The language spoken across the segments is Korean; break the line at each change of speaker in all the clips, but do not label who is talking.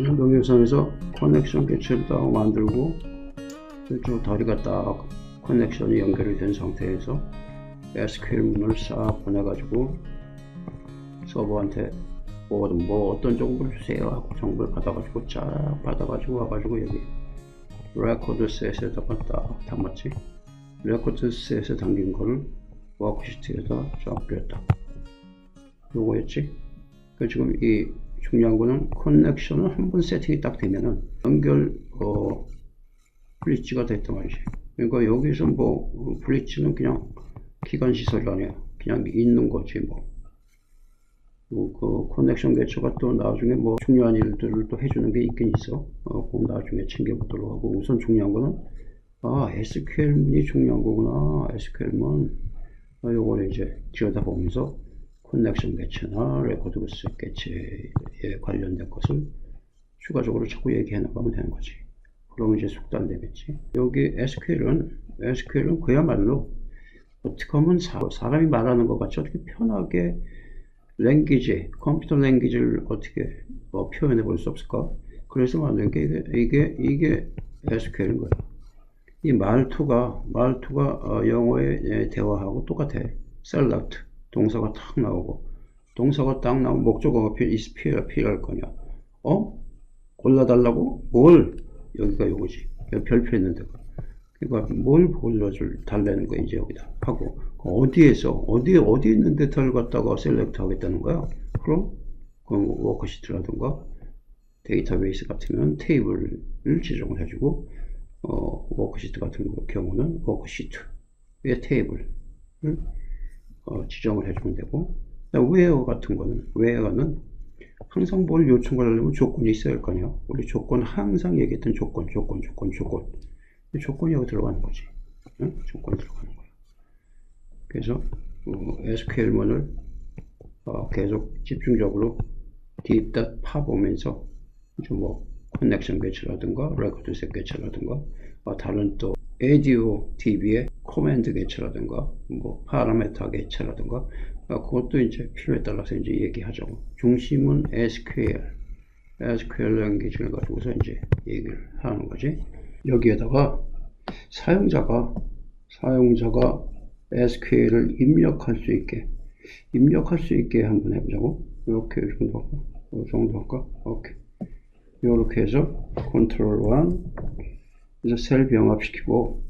지난 동영상에서 커넥션 개체를 딱 만들고 이쪽 다리가 딱 커넥션이 연결이 된 상태에서 SQL 문을 싹 보내가지고 서버한테 뭐, 뭐 어떤 정보를 주세요 하고 정보를 받아가지고 쫙 받아가지고 와가지고 여기 레코드 셋에다가 딱 담았지. 레코드 셋에 담긴 거를 워크시트에다 쫙 뿌렸다. 요거였지? 그 지금 이 중요한 거는 커넥션을 한 번 세팅이 딱 되면은 연결 어 브릿지가 됐단 말이지 그러니까 여기서 뭐 어, 브릿지는 그냥 기간 시설이 아니야 그냥 있는 거지 뭐. 뭐, 그 커넥션 개처가 또 나중에 뭐 중요한 일들을 또 해주는 게 있긴 있어. 어, 그 나중에 챙겨보도록 하고 우선 중요한 거는 아 SQL문이 중요한 거구나. SQL문 아, 요거를 이제 들여다보면서 커넥션 개체나 레코드 셋 개체에 관련된 것을 추가적으로 자꾸 얘기해 나가면 되는 거지. 그러면 이제 숙달되겠지. 여기 SQL은 SQL은 그야말로 어떻게 하면 사, 사람이 말하는 것 같이 어떻게 편하게 랭귀지, 컴퓨터 랭귀지를 어떻게 뭐 표현해 볼 수 없을까? 그래서 만든 게 이게, 이게, 이게 SQL인 거야. 이 말투가, 말투가 어, 영어의 대화하고 똑같아. select, 동사가 탁 나오고, 동사가 딱 나오면 목적어가 필, is 필요, 필요할 거냐. 어? 골라달라고? 뭘? 여기가 요거지. 여기 별표 있는 데가. 그러니까 뭘 골라줄, 달라는 거야, 이제 여기다. 하고, 어디에서 어디 어디 있는 데이터를 갖다가 셀렉트 하겠다는 거야. 그럼 그 워크시트라든가 데이터베이스 같으면 테이블을 지정을 해주고 어, 워크시트 같은 경우는 워크시트의 테이블을 어, 지정을 해주면 되고 웨어 같은 거는 웨어는 항상 뭘 요청을 하려면 조건이 있어야 할 거 아니야. 우리 조건 항상 얘기했던 조건, 조건, 조건, 조건. 조건이 여기 들어가는 거지. 응? 조건이 들어가는 거야. 그래서 어, SQL문을 어, 계속 집중적으로 딥다 파보면서 뭐 커넥션 개체라든가 레코드 셋 개체라든가 어, 다른 또 에디오 TV의 코맨드 개체라든가 뭐 파라메타 개체라든가 어, 그것도 이제 필요에 따라서 이제 얘기하죠. 중심은 SQL, SQL 랭귀지를 가지고서 이제 얘기를 하는 거지. 여기에다가 사용자가 사용자가 SQL을 입력할 수 있게 입력할 수 있게 한번 해보자고 이렇게 이 정도 할까? 이 정도 할까? 오케이 이렇게 해서 컨트롤 1 그래서 셀 병합시키고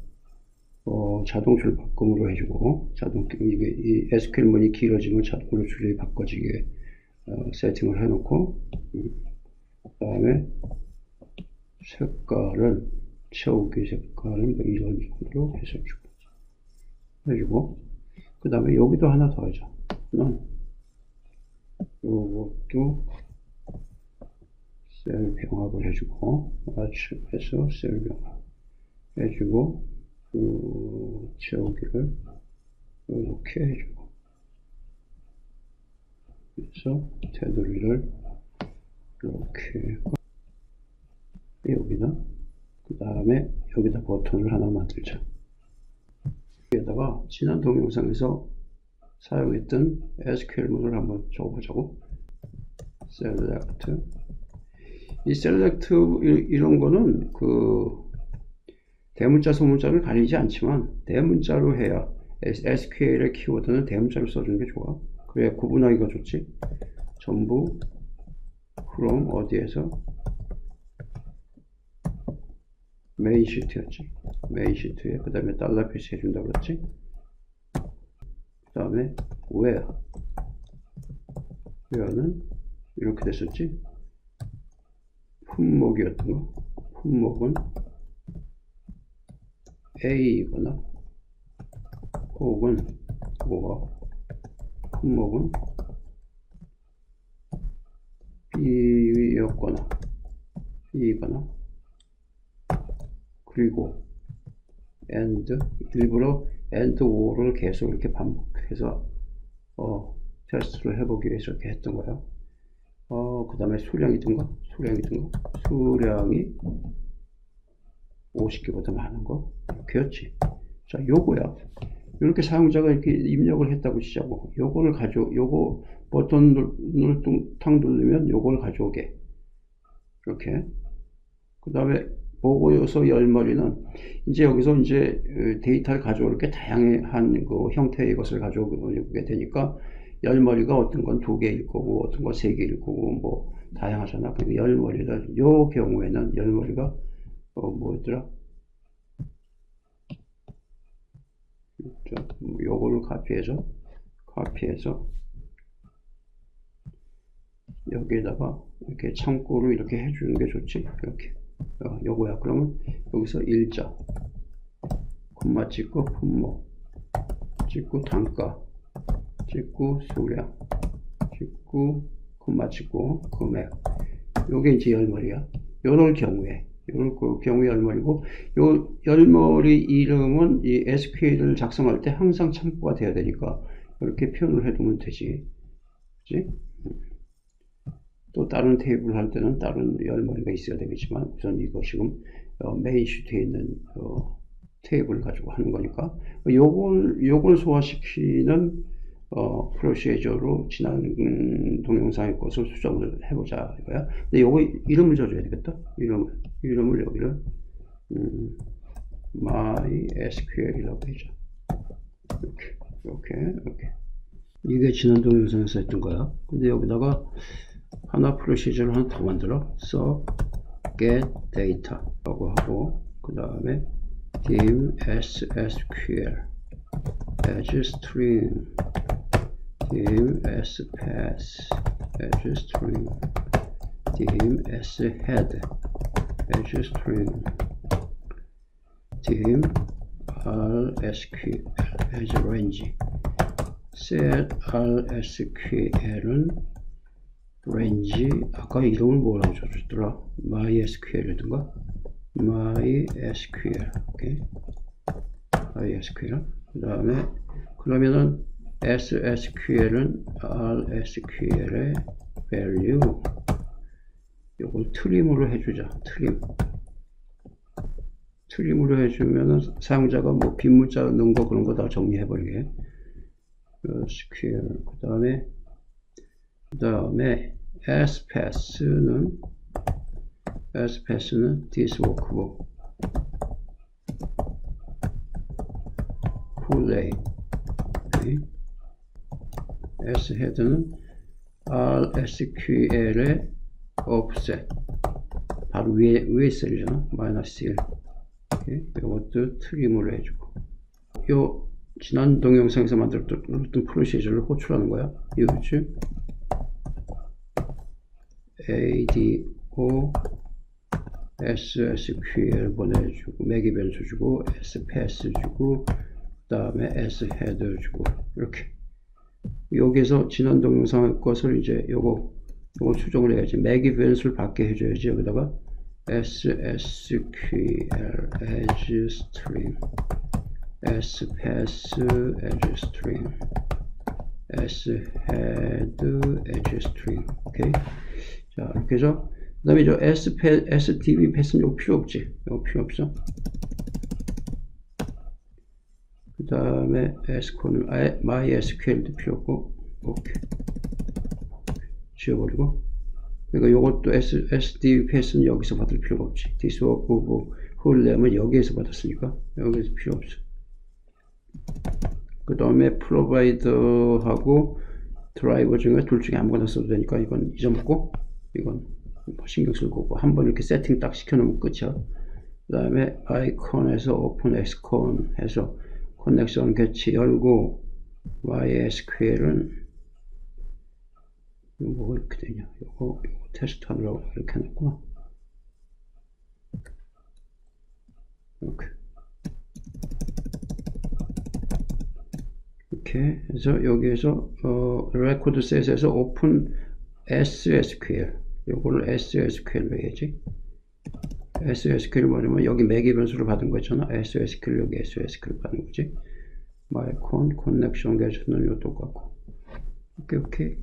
어, 자동 출바꿈으로 해주고 자동 이게 이 SQL 문이 길어지면 자동으로 줄이 바꿔지게 어, 세팅을 해놓고 음, 그 다음에 색깔은 채우기 색깔은 뭐 이런 식으로 해서 주고 해주고 그 다음에 여기도 하나 더 하자. 요것도 셀 병합을 해주고 맞춤해서 셀 병합 해주고 그 채우기를 이렇게 해주고. 그래서 테두리를 이렇게 여기다 그 다음에 여기다 버튼을 하나 만들자. 여기에다가 지난 동영상에서 사용했던 SQL문을 한번 줘보자고. select 이 select 이런 거는 그 대문자 소문자를 가리지 않지만 대문자로 해야 SQL의 키워드는 대문자로 써주는 게 좋아. 그래야 구분하기가 좋지. 전부 from 어디에서? 메인 시트였지. 메인 시트에 그 다음에 달러 표시 해준다고 그랬지. 그 다음에 where. where는 이렇게 됐었지. 품목이었던 거. 품목은 A이거나 혹은 뭐가 품목은 B였거나 B이거나 그리고 and 일부러 and or를 계속 이렇게 반복해서 어, 테스트를 해보기 위해서 이렇게 했던 거예요. 어, 그 다음에 수량이든가 수량이든가 수량이 50개보다 많은 거 이렇게였지. 자, 요거야. 이렇게 사용자가 이렇게 입력을 했다고 치자고. 요거를 가져, 요거 버튼을 탁 누르면 요걸 가져오게. 이렇게. 그 다음에 보고 요소 열머리는 이제 여기서 이제 어, 데이터를 가져올 게 다양한 그 형태의 것을 가져오게 되니까 열머리가 어떤 건 두 개일 거고 어떤 건 세 개일 거고 뭐 다양하잖아. 근데 열머리를 요 경우에는 열머리가 어 뭐였더라? 자, 요거를 카피해서 카피해서 여기에다가 이렇게 참고로 이렇게 해주는 게 좋지. 이렇게. 어, 요거야. 그러면 여기서 일자, 콤마 찍고 품목, 찍고 단가, 찍고 수량, 찍고 콤마 찍고 금액. 요게 이제 열머리야. 요럴 경우에, 요럴 그 경우에 열머리고, 요 열머리 이름은 이 SQL을 작성할 때 항상 참고가 돼야 되니까 이렇게 표현을 해두면 되지. 그지? 또 다른 테이블 할 때는 다른 열머리가 있어야 되겠지만 우선 이거 지금 어, 메인 시트에 있는 어, 테이블을 가지고 하는 거니까 요걸 요걸 소화시키는 어, 프로시저로 지난 음, 동영상의 것을 수정을 해보자 이거야. 근데 요거 이름을 줘줘야 되겠다. 이름을 이름을 여기를 음, MySQL이라고 해줘. 이렇게 이렇게 이렇게 이게 지난 동영상에서 했던 거야. 근데 여기다가 하나 프로시저를 하나 더 만들어 써 get data 라고 하고 그 다음에 dim ssql as string spass as string dim shead as string dim rsql as range set rsql은 range 아까 이름을 뭐라고 적었더라 mysql이던가 mysql 오케이 mysql 그 다음에 그러면은 ssql은 rsql의 value. 요걸 트림으로 해주자. 트림. 트림으로 해주면은 사용자가 뭐 빈문자 넣은 거 그런 거 다 정리해버리게. SQL 그 다음에 그 다음에 spass는 spass는 this workbook play shead는 rsql의 offset. 바로 위에 위에 셀이잖아 마이너스 1 이것도 트림을 해주고. 요 지난 동영상에서 만들었던 프로시저를 호출하는 거야. use ADO SSQL 보내주고 매기 변수 주고 SPass 주고 그 다음에 SHeader 주고 이렇게 여기서 지난 동영상 것을 이제 요거 요거 수정을 해야지. 매기 변수를 받게 해줘야지 여기다가. SSQL as string. SPass as string. SHead as string. 오케이? 자, 이렇게 해서, 그 다음에 저 S, SDB 패스는 이거 필요 없지. 이거 필요 없어. 그 다음에 SQL은 아예 MySQL도 필요 없고, 오케이. 지워버리고. 그러니까 요것도 S, SDB 패스는 여기서 받을 필요가 없지. 디스워크, 뭐, 홀렘은 여기에서 받았으니까, 여기서 필요 없어. 그 다음에 프로바이더하고 드라이버 중에 둘 중에 아무거나 써도 되니까 이건 잊어먹고, 이건 뭐 신경 쓸 거고 한 번 이렇게 세팅 딱 시켜 놓으면 끝이야. 그 다음에 아이콘에서 오픈 엑스콘 해서 커넥션 개치 열고 MySQL은 이거 뭐가 이렇게 되냐? 이거, 이거 테스트 하느라고 이렇게 해놨구나. 이렇게. 이렇게 해서 여기에서 어, 레코드 셋에서 오픈 SSQL 요거를 SSQL로 해야지 SSQL 뭐냐면 여기 매기 변수를 받은 거 있잖아 SSQL 여기 SSQL 받은 거지. 마이콘 커넥션 개수는 요 똑같고. 오케이 오케이.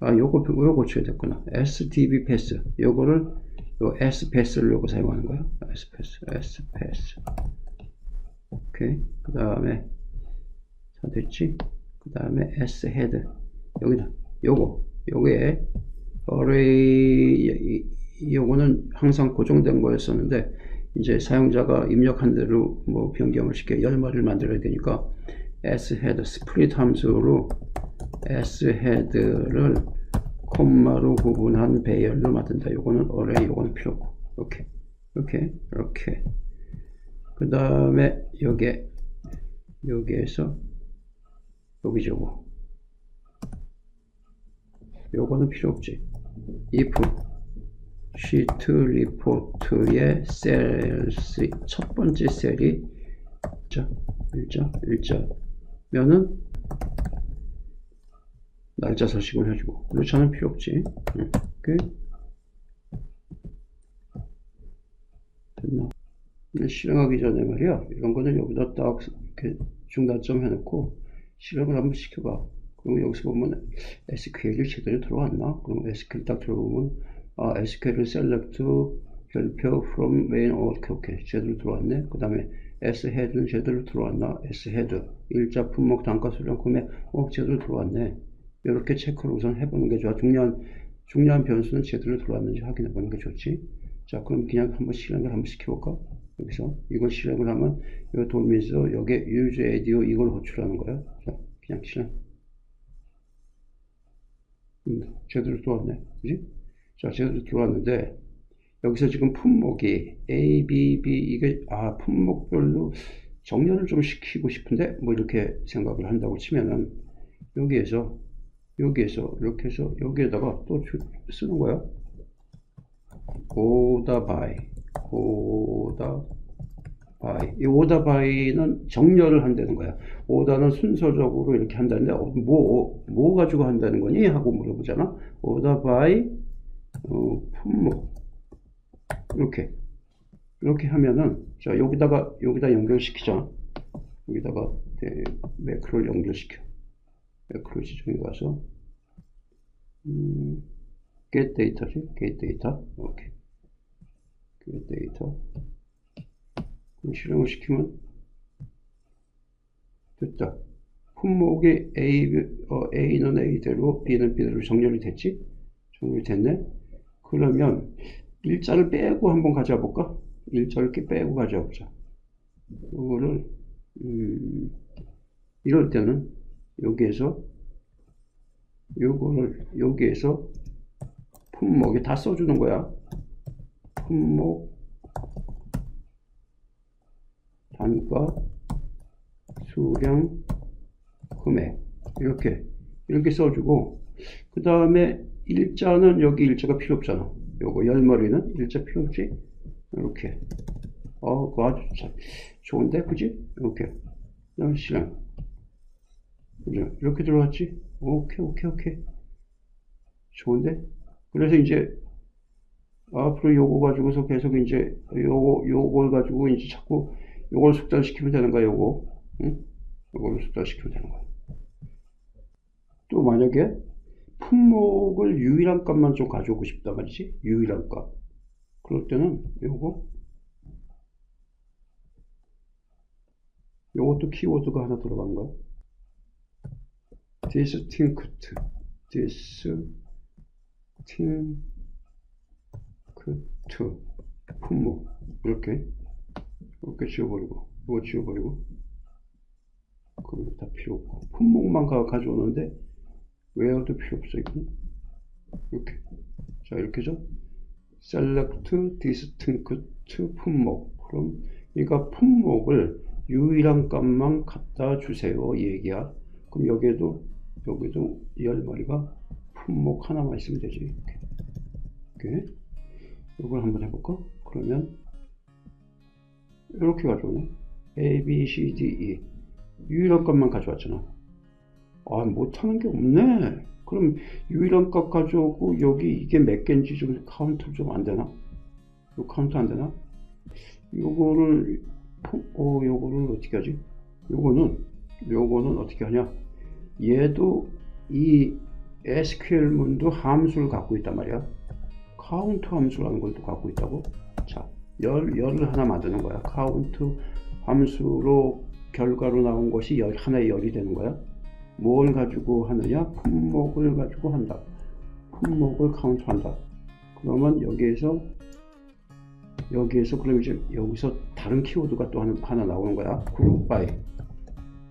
아 요거 요거 고쳐야 됐구나. SDB 패스. 요거를 요 S 패스를 요거 사용하는 거야. S 패스 S 패스. 오케이. 그 다음에 다 됐지? 그 다음에 S 헤드. 여기다. 요거. 요게 array 요거는 항상 고정된 거였었는데 이제 사용자가 입력한 대로 뭐 변경을 시켜 열마리를 만들어야 되니까 shead 스플릿 함수로 shead를 콤마로 구분한 배열로 만든다. 요거는 어레이, 요거는 필요 없고. 이렇게, 이렇게, 이렇게. 그 다음에 여기에, 여기에서, 여기 저거. 요거는 필요 없지. if 시트 리포트의 셀스 첫 번째 셀이 자, 일자, 일자. 면은 날짜 서식을 해주고. 그렇지않으면 필요 없지. 응. 오케이. 됐나? 실행하기 전에 말이야. 이런 거는 여기다 딱 이렇게 중단점 해놓고 실행을 한번 시켜봐. 그리고 여기서 보면 SQL이 제대로 들어왔나? 그럼 SQL 딱 들어보면 아 SQL을 select 별표 from main 오케이 오케이 제대로 들어왔네 그 다음에 S헤드는 제대로 들어왔나 S헤드 일자 품목 단가 수량 구매 어 제대로 들어왔네 이렇게 체크를 우선 해보는 게 좋아. 중요한, 중요한 변수는 제대로 들어왔는지 확인해 보는 게 좋지. 자, 그럼 그냥 한번 실행을 한번 시켜볼까? 여기서 이걸 실행을 하면 이거 돌면서 여기에 use audio 이걸 호출하는 거야. 자, 그냥 실행. 음, 제대로 들어왔네. 그지? 자, 제대로 들어왔는데 여기서 지금 품목이 A, B, B 이게 아 품목별로 정렬을 좀 시키고 싶은데 뭐 이렇게 생각을 한다고 치면은 여기에서 여기에서 이렇게 해서 여기에다가 또 쓰는 거야. 오다 바이 오다 바이 이 오다 바이는 정렬을 한다는 거야. 오다는 순서적으로 이렇게 한다는데 어, 뭐, 뭐 가지고 한다는 거니? 하고 물어보잖아. 오다 바이 어, 품목 이렇게 이렇게 하면은 자 여기다가 여기다 연결시키자. 여기다가 네, 매크로를 연결시켜. 매크로 지정에 가서 음, get data지? get data. 오케이. get data. 그럼 실행을 시키면 됐다. 품목이 A, 어, A는 A대로 B는 B대로 정렬이 됐지? 정렬이 됐네? 그러면 일자를 빼고 한번 가져와 볼까? 일자를 이렇게 빼고 가져와 보자. 이거를 음, 이럴 때는 여기에서 요거를 여기에서 품목에 다 써주는 거야. 품목 단가 수량 금액 이렇게 이렇게 써주고 그 다음에 일자는 여기 일자가 필요 없잖아. 요거 열머리는 일자 필요 없지? 이렇게 어, 그 아주 좋은데, 그지? 이렇게. 그다음 실행. 그죠? 이렇게 들어왔지? 오케이, 오케이, 오케이. 좋은데? 그래서 이제 앞으로 요거 가지고서 계속 이제 요거, 요걸 가지고 이제 자꾸 요걸 숙달시키면 되는 거야, 요거. 응? 요걸 숙달시키면 되는 거야. 또 만약에 품목을 유일한 값만 좀 가져오고 싶다 말이지. 유일한 값. 그럴 때는 요거 요것도 키워드가 하나 들어간 거야. distinct, distinct, 품목 이렇게 이렇게 지워버리고 이거 지워버리고 그리고 다 필요 없고 품목만 가, 가져오는데 웨어도 필요 없어 이거 이렇게 자 이렇게 죠 select distinct 품목 그럼 그러니까 품목을 유일한 값만 갖다 주세요 얘기야 그럼 여기에도 여기도 열머리가 품목 하나만 있으면 되지. 이렇게. 이렇게. 이걸 한번 해볼까? 그러면 이렇게 가져오네. A, B, C, D, E. 유일한 값만 가져왔잖아. 아, 못하는 게 없네. 그럼 유일한 값 가져오고 여기 이게 몇 개인지 좀 카운트 좀 안 되나? 요 카운트 안 되나? 요거를 어, 요거를 어떻게 하지? 요거는 요거는 어떻게 하냐? 얘도 이 SQL문도 함수를 갖고 있단 말이야. 카운트 함수라는 걸 또 갖고 있다고. 자, 열, 열을 하나 만드는 거야. 카운트 함수로 결과로 나온 것이 열, 하나의 열이 되는 거야. 뭘 가지고 하느냐? 품목을 가지고 한다. 품목을 카운트한다. 그러면 여기에서 여기에서 그럼 이제 여기서 다른 키워드가 또 하나, 하나 나오는 거야. 그룹 바이.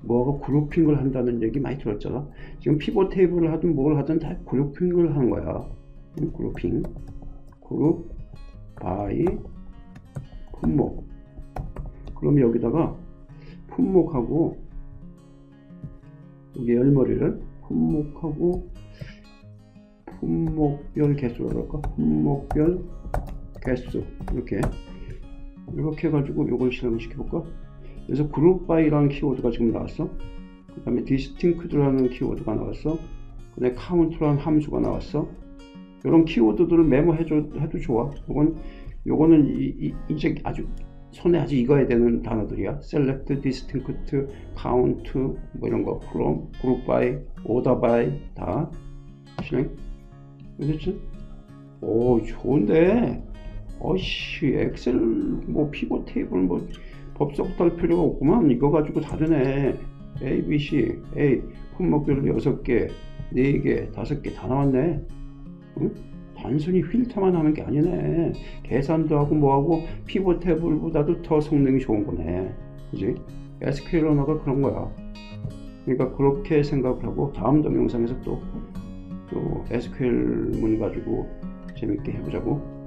뭐가 그룹핑을 한다는 얘기 많이 들었잖아. 지금 피벗 테이블을 하든 뭘 하든 다 그룹핑을 하는 거야. 응? 그룹핑. 그룹 바이 품목. 그럼 여기다가 품목하고 여기 열머리를 품목하고 품목별 개수로 할까? 품목별 개수 이렇게 이렇게 해가지고 이걸 실행을 시켜볼까? 그래서 그룹 바이라는 키워드가 지금 나왔어. 그 다음에 디스팅크드라는 키워드가 나왔어. 그 다음에 카운트라는 함수가 나왔어. 이런 키워드들을 메모해줘 해도 좋아. 이건 요거는 이, 이, 제 아주 손에 아주 익어야 되는 단어들이야. select, distinct, count 뭐 이런 거, from, group by, order by 다 실행. 그렇지? 오 좋은데. 어이씨 엑셀 뭐 피벗 테이블 뭐 법석부터 할 필요가 없구만. 이거 가지고 다 되네. A, B, C, A 품목별로 6개, 4개, 5개 다 나왔네. 응? 단순히 필터만 하는 게 아니네. 계산도 하고 뭐하고 피벗 테이블보다도 더 성능이 좋은 거네. 그지? SQL 언어가 그런 거야. 그러니까 그렇게 생각을 하고 다음 동영상에서 또, 또 SQL 문 가지고 재밌게 해보자고.